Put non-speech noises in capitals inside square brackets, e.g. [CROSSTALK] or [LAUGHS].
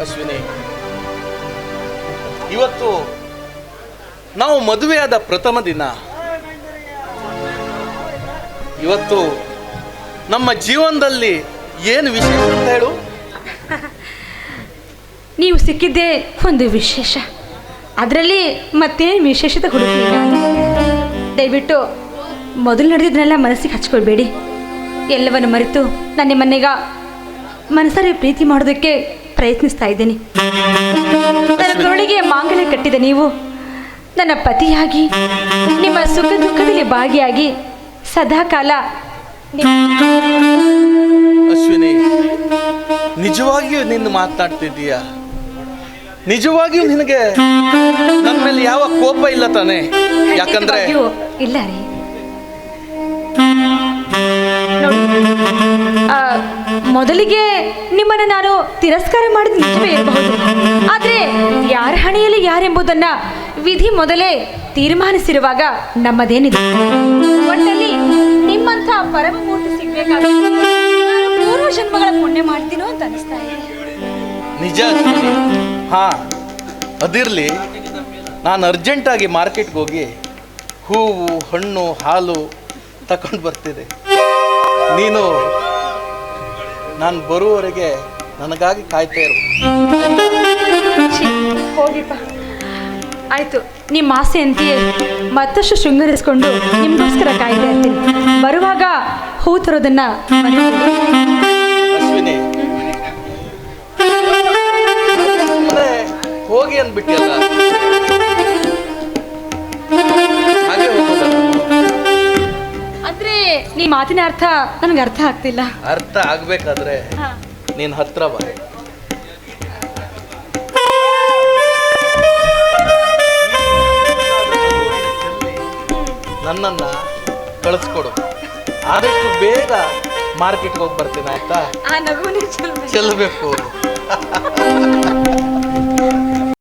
ಅಶ್ವಿನಿ, ಇವತ್ತು ನಾವು ಮದುವೆಯಾದ ಪ್ರಥಮ ದಿನ. ಇವತ್ತು ನಮ್ಮ ಜೀವನದಲ್ಲಿ ಏನು ವಿಶೇಷ ಅಂತ ಹೇಳು. [LAUGHS] ನೀವು ಸಿಕ್ಕಿದ್ದೇ ಒಂದು ವಿಶೇಷ. ಅದರಲ್ಲಿ ಮತ್ತೇನು ವಿಶೇಷತೆ ಹುಡುಕಿಲ್ಲ ದಯವಿಟ್ಟು ಮೊದಲು ನಡೆದಿದ್ದನ್ನೆಲ್ಲ ಮನಸ್ಸಿಗೆ ಹಚ್ಕೊಳ್ಬೇಡಿ. ಎಲ್ಲವನ್ನು ಮರೆತು ನನ್ನ ಮನೆಗ ಮನಸಾರೆ ಪ್ರೀತಿ ಮಾಡೋದಕ್ಕೆ ಪ್ರಯತ್ನಿಸ್ತಾ ಇದ್ದೀನಿ. ನನ್ನ ತೊಳಿಗೆ ಮಾಂಗಲ್ಯ ಕಟ್ಟಿದ ನೀವು ನನ್ನ ಪತಿಯಾಗಿ ನಿಮ್ಮ ಸುಖ ದುಃಖದಲ್ಲಿ ಭಾಗಿಯಾಗಿ ಸದಾಕಾಲ ಅಶ್ವಿನಿ ನಿಜವಾಗಿಯೂ ನಿನ್ನ ಮಾತಾಡ್ತಿದ್ದೀಯ? ನಿಜವಾಗಿಯೂ ನಿನಗೆ ನನ್ನ ಮೇಲೆ ಯಾವ ಕೋಪ ಇಲ್ಲ ತಾನೆ? ಯಾಕಂದ್ರೆ ಇಲ್ಲ ರೀ. ಮೊದಲಿಗೆ ನಿಮ್ಮನ್ನು ನಾನು ತಿರಸ್ಕಾರ ಮಾಡಿದ ನಿಜವೇ ಇರಬಹುದು. ಆದರೆ ಯಾರ ಹಣೆಯಲ್ಲಿ ಯಾರೆಂಬುದನ್ನ ವಿಧಿ ಮೊದಲೇ ತೀರ್ಮಾನಿಸಿರುವಾಗ ನಮ್ಮದೇನಿದೆ? ಒಟ್ಟಲ್ಲಿ ನಿಮ್ಮಂಥ ಪರಮಮೂರ್ತಿ ಸಿಗ್ಬೇಕಾದ್ರೆ ಜನ್ಮಗಳ ಪುಣ್ಯ ಮಾಡ್ತೀನೋ ಅಂತ ಅನಿಸ್ತಾ ಇದೆ. ನಿಜ ಹಾ, ಅದಿರಲಿ. ನಾನು ಅರ್ಜೆಂಟಾಗಿ ಮಾರ್ಕೆಟ್ಗೆ ಹೋಗಿ ಹೂವು, ಹಣ್ಣು, ಹಾಲು ತಕೊಂಡು ಬರ್ತಿದೆ. ನೀನು ನಾನು ಬರುವವರೆಗೆ ನನಗಾಗಿ ಕಾಯ್ತಾ ಇರು. ಹೋಗಿಪ್ಪ. ಆಯ್ತು ನಿಮ್ಮ ಆಸೆ ಅಂತೆಯೇ? ಮತ್ತಷ್ಟು ಶೃಂಗರಿಸ್ಕೊಂಡು ನಿಮಗೋಸ್ಕರ ಕಾಯ್ತಾ ಇರ್ತೀನಿ. ಬರುವಾಗ ಹೂ ತರೋದನ್ನ. ಅಶ್ವಿನಿ. ಹೋಗಿ ಅಂದ್ಬಿಟ್ಟಿಯಲ್ಲ ನಿಮ್ಮ ಮಾತಿನ ಅರ್ಥ ನನಗೆ ಅರ್ಥ ಆಗ್ತಿಲ್ಲ. ಅರ್ಥ ಆಗ್ಬೇಕಾದ್ರೆ ನೀನ್ ಹತ್ರ ಬಾ. ನನ್ನನ್ನ ಕಳಿಸ್ಕೊಡು. ಆದಷ್ಟು ಬೇಗ ಮಾರ್ಕೆಟ್ಗೆ ಹೋಗಿ ಬರ್ತೀನಿ ಆಯ್ತಾ? ಆ ಚೆಲ್ಬೇಡಿ. ಚೆಲ್ಲಬೇಕು [LAUGHS]